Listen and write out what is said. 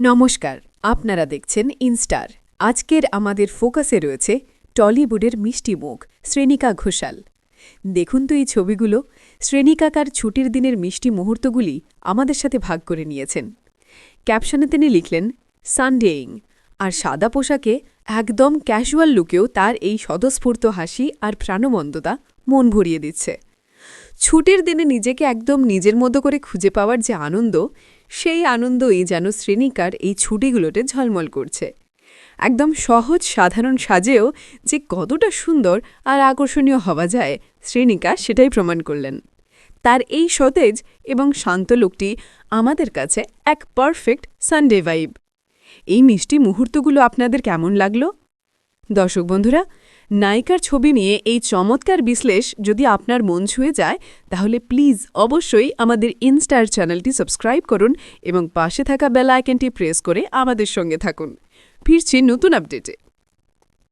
নমস্কার, আপনারা দেখছেন ইনস্টার। আজকের আমাদের ফোকাসে রয়েছে টলিউডের মিষ্টি মুখ, শ্রেণিকা ঘোষাল। দেখুন তো এই ছবিগুলো শ্রেণিকাকার ছুটির দিনের মিষ্টি মুহূর্তগুলি আমাদের সাথে ভাগ করে নিয়েছেন। ক্যাপশনে তিনি লিখলেন, সানডেইং আর সাদা পোশাকে একদম ক্যাজুয়াল লুকেও তার এই স্বতঃস্ফূর্ত হাসি আর প্রাণবন্ততা মন ভরিয়ে দিচ্ছে। ছুটির দিনে নিজেকে একদম নিজের মতো করে খুঁজে পাওয়ার যে আনন্দ সেই আনন্দই যেন শ্রেণিকার এই ছুটিগুলোতে ঝলমল করছে। একদম সহজ সাধারণ সাজেও যে কতটা সুন্দর আর আকর্ষণীয় হওয়া যায় শ্রেণিকা সেটাই প্রমাণ করলেন। তার এই সতেজ এবং শান্ত লোকটি আমাদের কাছে এক পারফেক্ট সানডে ভাইব। এই মিষ্টি মুহূর্তগুলো আপনাদের কেমন লাগল? দর্শক বন্ধুরা, নায়িকার ছবি নিয়ে এই চমৎকার বিশ্লেষ যদি আপনার মন ছুঁয়ে যায়, তাহলে প্লিজ অবশ্যই আমাদের ইনস্টার চ্যানেলটি সাবস্ক্রাইব করুন এবং পাশে থাকা বেল আইকনটি প্রেস করে আমাদের সঙ্গে থাকুন। ফিরছি নতুন আপডেটে।